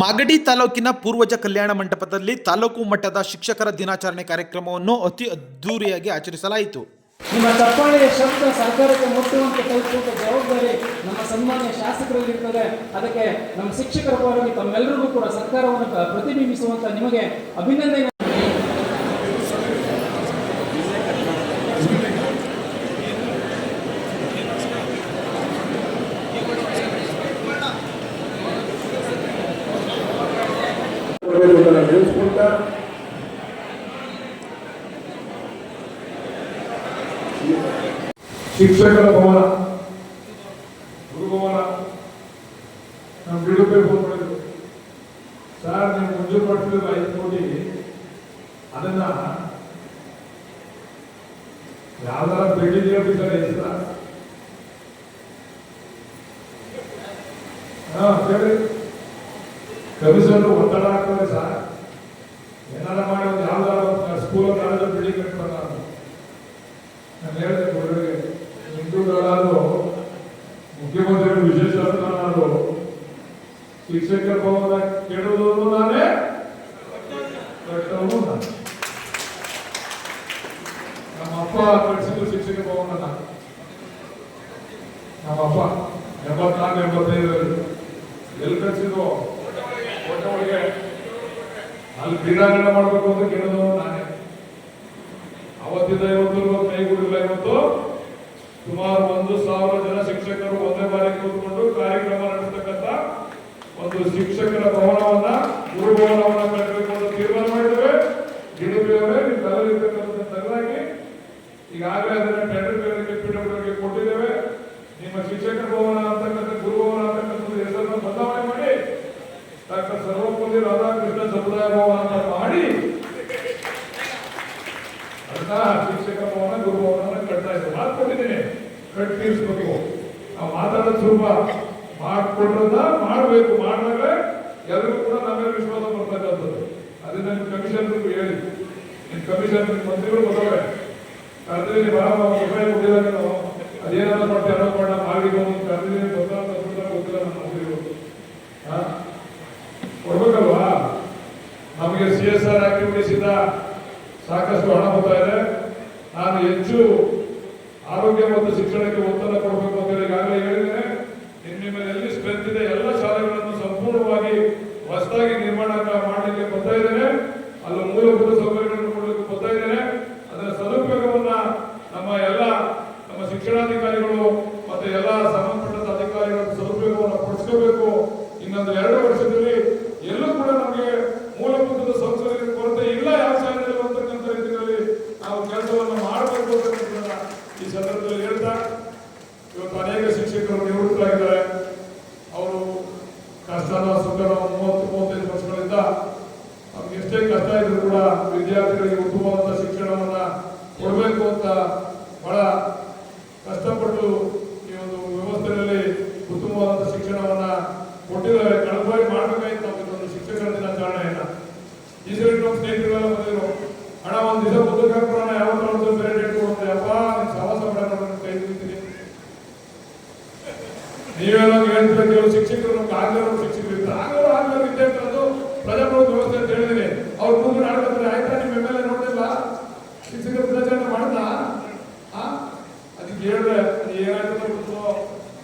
ಮಾಗಡಿ ತಾಲೂಕಿನ ಪೂರ್ವಜ ಕಲ್ಯಾಣ ಮಂಟಪದಲ್ಲಿ ತಾಲೂಕು ಮಟ್ಟದ ಶಿಕ್ಷಕರ ದಿನಾಚರಣೆ ಕಾರ್ಯಕ್ರಮವನ್ನು ಅತಿ ಅದ್ದೂರಿಯಾಗಿ ಆಚರಿಸಲಾಯಿತು. ನಿಮ್ಮ ಚಪ್ಪಾಳೆಯ ಶಬ್ದ ಸರ್ಕಾರಕ್ಕೆ ಮುಟ್ಟುವಂತೆ ತಲುಪುವಂತ ಜವಾಬ್ದಾರಿ ನಮ್ಮ ಸನ್ಮಾನ್ಯ ಶಾಸಕರಲ್ಲಿ ಇರ್ತದೆ ಅದಕ್ಕೆ ನಮ್ಮ ಶಿಕ್ಷಕರ ಪರವಾಗಿ ತಮ್ಮೆಲ್ಲರಿಗೂ ಕೂಡ ಸರ್ಕಾರವನ್ನು ಪ್ರತಿಬಿಂಬಿಸುವಂತ ನಿಮಗೆ ಅಭಿನಂದನೆ ಶಿಕ್ಷಕರ ಭವನ ಗುರುಭವನ ನಮ್ಮ ಬಿಡುಗಡೆ ಫೋನ್ ಮಾಡಿದ್ರು ಸರ್, ನೀವು ಮಂಜೂರು ಮಾಡ್ತಿದ್ರು ಐದು ಕೋಟಿ. ಅದನ್ನ ಯಾವ್ದಾರ ಬಿಲ್ಡಿಂಗ್ ಹೇಳ್ತಿದ್ದಾರೆ ಹಾ, ಹೇಳಿ. ಕಮಿಷನ್ ಒತ್ತಡ ಆಗ್ತದೆ ಸರ್ ಏನಾರ ಮಾಡಿ ಒಂದು ಯಾವ್ದಾರ ಒಂದು ಸ್ಕೂಲ್ ಕಾಲೇಜ್ ಬಿಲ್ಡಿಂಗ್ ಕಟ್ತಾರ ನಾನು ಹೇಳಿದೆ ಹುಡುಗರಿಗೆ ಹಿಂದೂಗಳಾದ್ರು ಮುಖ್ಯಮಂತ್ರಿಗಳು ವಿಶೇಷ ಅನುದಾನ ಶಿಕ್ಷಕರ ಭವನ ಕೆಡುವುದನ್ನು ನಾನೇ ಕಟ್ಟವನು ನಾನು. ನಮ್ಮ ಅಪ್ಪ ಕಟ್ಟಿಸಿದ್ದು ಶಿಕ್ಷಕ ಭವನ ನಮ್ಮ ಅಪ್ಪ ಎಂಬತ್ನಾಲ್ಕು ಎಂಬತ್ತೈದರಲ್ಲಿ ಎಲ್ಲಿ ಕಟ್ಟಿಸಿದ್ರು ಕೋಟೆ ಒಳಗೆ ಅಲ್ಲಿ ಕ್ರೀಡಾಂಗಣ ಮಾಡಬೇಕು ಅಂತ ಕೇಳಿದವನು ನಾನೇ. ಅವತ್ತಿಂದ ಇವತ್ತು ಇವತ್ತು ಸುಮಾರು ಒಂದು ಸಾವಿರ ಜನ ಶಿಕ್ಷಕರು ಒಂದೇ ಬಾರಿ ಕೂತ್ಕೊಂಡು ಕಾರ್ಯಕ್ರಮ ನಡೆಸತಕ್ಕಂತ ಒಂದು ಶಿಕ್ಷಕರ ಭವನವನ್ನ ಗುರುಭವನವನ್ನ ಕಟ್ಟಬೇಕು ಅಂತ ತೀರ್ಮಾನ ಮಾಡಿದ್ದೇವೆ. ಗಿಡಿಪಿಯವರೇ ನಿಮ್ಮೆಲ್ಲರಿರ್ತಕ್ಕಂಥ ತಗಲಾಗಿ ಈಗಾಗಲೇ ಅದನ್ನ ಟೆಂಡರ್ ಬೇರೆಗೆ ಪಿಡಬ್ಲ್ಯೂಗೆ ಕೊಟ್ಟಿದ್ದೇವೆ. ನಿಮ್ಮ ಶಿಕ್ಷಕರ ಭವನ ಅಂತಕ್ಕಂಥ ಗುರುಭವನ ಅಂತಕ್ಕಂಥ ಹೆಸರನ್ನು ಬದಲಾವಣೆ ಮಾಡಿ ಡಾಕ್ಟರ್ ಸರ್ವಪಲ್ಲಿ ರಾಧಾಕೃಷ್ಣ ಸಮುದಾಯ ಭವನ ಅಂತ ಮಾಡಿ, ಅದನ್ನ ಶಿಕ್ಷಕ ಭವನ, ಗುರು ಭವನ ಕಟ್ತಾ ಇದ್ದೆ ಮಾತು ಕೊಟ್ಟಿದ್ದೇನೆ ಕಟ್ ತೀರಿಸ್ಬೇಕು ನಾವು ಮಾತಾಡೋದು ಸುಲಭ ಮಾಡ್ಕೊಟ್ರನ್ನ ಮಾಡಬೇಕು. ಮಾಡಿದಾಗ ಎಲ್ಲರೂ ಕೂಡ ನಮ್ಮೇಲೆ ವಿಶ್ವಾಸ ಬರ್ತಕ್ಕಂಥದ್ದು. ಅದನ್ನ ನಿಮ್ಮ ಕಮಿಷನ್ ಹೇಳಿ. ನಿಮ್ಮ ಕಮಿಷನ್ ಮಂತ್ರಿಗಳು ಬರ್ತವೆ ಕರೆದಿದ್ದೀನಿ ಬಹಳ ರೂಪಾಯಿ ಕೊಟ್ಟಿದ್ದಾರೆ ನಾವು ಅದೇನಾದ್ರು ಮಾಡ್ತೀವಿ ಅನ್ನೋ ಮಾಡ ಮಾಡಿ ಬಂದು ಕರೆದಿದ್ದೀನಿ. ಬರ್ತಾರೆ ಅಂತ ಗೊತ್ತಿಲ್ಲ ನಮ್ಮ ಮಂತ್ರಿಗಳು. ಕೊಡ್ಬೇಕಲ್ವಾ? ನಮಗೆ ಸಿ ಎಸ್ ಆರ್ ಆಕ್ಟಿವಿಟೀಸ್ ಇಂದ ಸಾಕಷ್ಟು ಹಣ ಬರ್ತಾ ಇದೆ. ನಾನು ಹೆಚ್ಚು ಆರೋಗ್ಯ ಮತ್ತು ಶಿಕ್ಷಣಕ್ಕೆ ಒತ್ತಡ ಕೊಡಬೇಕು ಅಂತ ಈಗಾಗಲೇ ಹೇಳಿದ್ದೇನೆ ಇನ್ನು ನಿಮ್ಮ ಎಲ್ಲಿ ಸ್ಟ್ರೆಂತ್ ಇದೆ ಎಲ್ಲ ಶಾಲೆಗಳನ್ನು ಸಂಪೂರ್ಣವಾಗಿ ಹೊಸದಾಗಿ ನಿರ್ಮಾಣ ಮಾಡಲಿಕ್ಕೆ ಬರ್ತಾ ಇದ್ದೇನೆ ಅಲ್ಲಿ ಮೂಲಭೂತ ಸೌಕರ್ಯಗಳನ್ನು ಕೊಡಲಿಕ್ಕೆ ಬರ್ತಾ ಇದ್ದೇನೆ ಅದರ ಸದುಪಯೋಗವನ್ನ ನಮ್ಮ ಎಲ್ಲ ನಮ್ಮ ಶಿಕ್ಷಣಾಧಿಕಾರಿಗಳು ಮತ್ತೆ ಎಲ್ಲ ಸಂಬಂಧಪಟ್ಟ ಅಧಿಕಾರಿಗಳ ಸದುಪಯೋಗವನ್ನು ಪಡಿಸ್ಕೋಬೇಕು ಇನ್ನೊಂದು ಎರಡು ವರ್ಷದಲ್ಲಿ ಎಲ್ಲೂ ಕೂಡ ನಮಗೆ ಮೂಲಭೂತದ ಸೌಕರ್ಯದ ಕೊರತೆ ಇಲ್ಲ ಯಾವ ಶಾಲೆಯಲ್ಲಿ ಅಂತಕ್ಕಂಥ ರೀತಿಯಲ್ಲಿ ನಾವು ಕೆಲಸವನ್ನು ಮಾಡಬೇಕು ಅಂತಕ್ಕಂಥದ್ದನ್ನ ಈ ಸಂದರ್ಭದಲ್ಲಿ ಹೇಳ್ತಾ ಇವತ್ತು ಅನೇಕ ಶಿಕ್ಷಕರು ನಿವೃತ್ತರಾಗಿದ್ದಾರೆ. ಅವರು ಕಷ್ಟನೋ ಸುಖದ ಮೂವತ್ತು, ಮೂವತ್ತೈದು ವರ್ಷಗಳಿಂದ ಅವ್ರಿಗೆ ಎಷ್ಟೇ ಕಷ್ಟ ಇದ್ರೂ ಕೂಡ ವಿದ್ಯಾರ್ಥಿಗಳಿಗೆ ಉತ್ತಮವಾದ ಶಿಕ್ಷಣವನ್ನ ಕೊಡಬೇಕು ಅಂತ ಬಹಳ ಕಷ್ಟಪಟ್ಟು ಈ ಒಂದು ವ್ಯವಸ್ಥೆಯಲ್ಲಿ ಉತ್ತಮವಾದ ಶಿಕ್ಷಣವನ್ನ ಕೊಟ್ಟಿದ್ದಾರೆ ಕಳೆದ ಬಾರಿ ಮಾಡ್ಬೇಕಾಯ್ತು ನಾವು ಇದೊಂದು ಶಿಕ್ಷಕರ ದಿನಾಚರಣೆಯನ್ನ ಈ ಸರಿ ನಮ್ಮ ಸ್ನೇಹಿತರೆಲ್ಲ ಬಂದಿದ್ರು ಹಣ ಒಂದ್ ದಿವಸ ಮುಂದಕ್ಕೆ ಹಾಕೋಣ ಯಾವತ್ತೋ ಒಂದು ಬೇರೆ ಡೇಟ್ ಕೊಡುತ್ತೆ ಅಪ್ಪ ನೀನ್ ಸಹವಾಸ ಮಾಡೋಣ ನಾನು ಕೈ ಮುಗಿತೀನಿ ನೀವೆಲ್ಲ ಹೇಳ್ತೀರ ಕೆಲವು ಶಿಕ್ಷಕರು ನಮ್ಗೆ ಆಗ್ಲೂ ಶಿಕ್ಷಕರು ಇರ್ತಾರೆ ಆಗಲೂ ಆಗಲೂ ವಿದ್ಯಾರ್ಥಿಗಳು ಪ್ರಜಾಪ್ರಭುತ್ವ ವ್ಯವಸ್ಥೆ ಅಂತ ಹೇಳಿದ್ರೆ ಅವ್ರು ಕೂತ್ಕೊಂಡು ಆಡ್ಕೊತಾರೆ ಆಯ್ತಾ? ನಿಮ್ಮ ಎಂ ಎಲ್ ಎ ನೋಡಿಲ್ಲ? ಶಿಕ್ಷಕರ ದಿನಾಚರಣೆ ಮಾಡ್ದ? ಅದಕ್ಕೆ ಹೇಳಿದ್ರೆ ಅದು ಗೊತ್ತು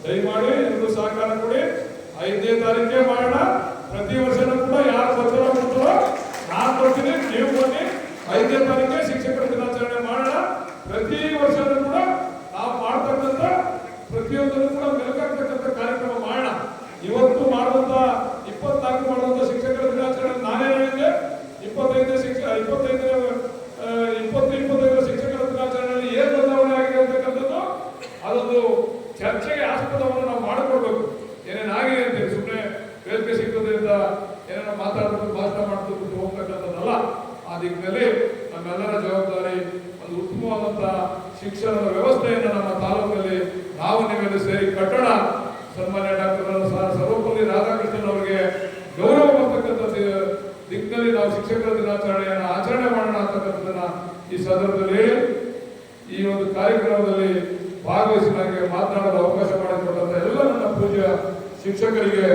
ದಯಮಾಡಿ ಎಲ್ಲರೂ ಸಹಕಾರ ಕೊಡಿ. ಐದನೇ ತಾರೀಕೆ ಮಾಡೋಣ. ಪ್ರತಿ ವರ್ಷನೂ ಕೂಡ ಯಾರು ಬರ್ತಾರೋ ಬರ್ತಾರೋ ನಾನು ಕೊಡ್ತೀನಿ, ನೀವು ಕೊಡಿ ಐದನೇ ತಾರೀಕೆ ಶಿಕ್ಷಕರ ದಿನಾಚರಣೆ ಮಾಡೋಣ ಪ್ರತಿ ವರ್ಷನೂ ಕೂಡ ನಾವು ಮಾಡ್ತಕ್ಕಂಥ ಪ್ರತಿಯೊಂದನ್ನು ಕೂಡ ಮೆಲುಕಾಗ್ತಕ್ಕಂಥ ಕಾರ್ಯಕ್ರಮ ಮಾಡೋಣ ಇವತ್ತು ಮಾಡುವಂತ ಇಪ್ಪತ್ನಾಲ್ಕು ಮಾಡುವಂತ ಶಿಕ್ಷಕರ ದಿನಾಚರಣೆ ನಾನೇ ಹೇಳಿದ್ದೆ ಇಪ್ಪತ್ತೈದನೇ ಶಿಕ್ಷ ಇಪ್ಪತ್ತೈದನೇ ಆ, ಇಪ್ಪತ್ತು ಇಪ್ಪತ್ತೈದರ ಶಿಕ್ಷಕರ ದಿನಾಚರಣೆಯಲ್ಲಿ ಏನು ಬದಲಾವಣೆ ಆಗಿದೆ ಅಂತಕ್ಕಂಥದ್ದು ಅದೊಂದು ಚರ್ಚೆಗೆ ಆಸ್ಪದವನ್ನು ನಾವು ಮಾಡಿಕೊಡ್ಬೇಕು. ಏನೇನು ಆಗಿದೆ ಅಂತೇಳಿ ಸುಮ್ಮನೆ ವೇದಿಕೆ ಸಿಕ್ಕೋದ್ರಿಂದ ಏನೇನೋ ಮಾತಾಡ್ಬೇಕು ಭಾಷಣ ಮಾಡ್ಬೇಕು ಹೋಗ್ತಕ್ಕಂಥದ್ದಲ್ಲ ಆ ದಿಕ್ಕಿನಲ್ಲಿ ನಮ್ಮೆಲ್ಲರ ಜವಾಬ್ದಾರಿ ಒಂದು ಉತ್ತಮವಾದಂಥ ಶಿಕ್ಷಣದ ವ್ಯವಸ್ಥೆಯನ್ನು ನಮ್ಮ ತಾಲೂಕಲ್ಲಿ ನಾವು ನೀವೆಲ್ಲ ಸೇರಿ ಕಟ್ಟೋಣ. ಸನ್ಮಾನ್ಯ ಡಾಕ್ಟರ್ ಸರ್ವಪಲ್ಲಿ ರಾಧಾಕೃಷ್ಣನ್ ಅವರಿಗೆ ಗೌರವ ಬರ್ತಕ್ಕಂಥ ದಿ- ದಿಕ್ಕಿನಲ್ಲಿ ನಾವು ಶಿಕ್ಷಕರ ದಿನಾಚರಣೆಯನ್ನು ಆಚರಣೆ ಮಾಡೋಣ ಅಂತಕ್ಕಂಥದ್ದನ್ನ ಈ ಸಂದರ್ಭದಲ್ಲಿ ಈ ಒಂದು ಕಾರ್ಯಕ್ರಮದಲ್ಲಿ ಭಾಗವಹಿಸಿ ನನಗೆ ಮಾತನಾಡಲು ಅವಕಾಶ ಮಾಡಿಕೊಟ್ಟಂತ ಎಲ್ಲ ನನ್ನ ಪೂಜ್ಯ ಶಿಕ್ಷಕರಿಗೆ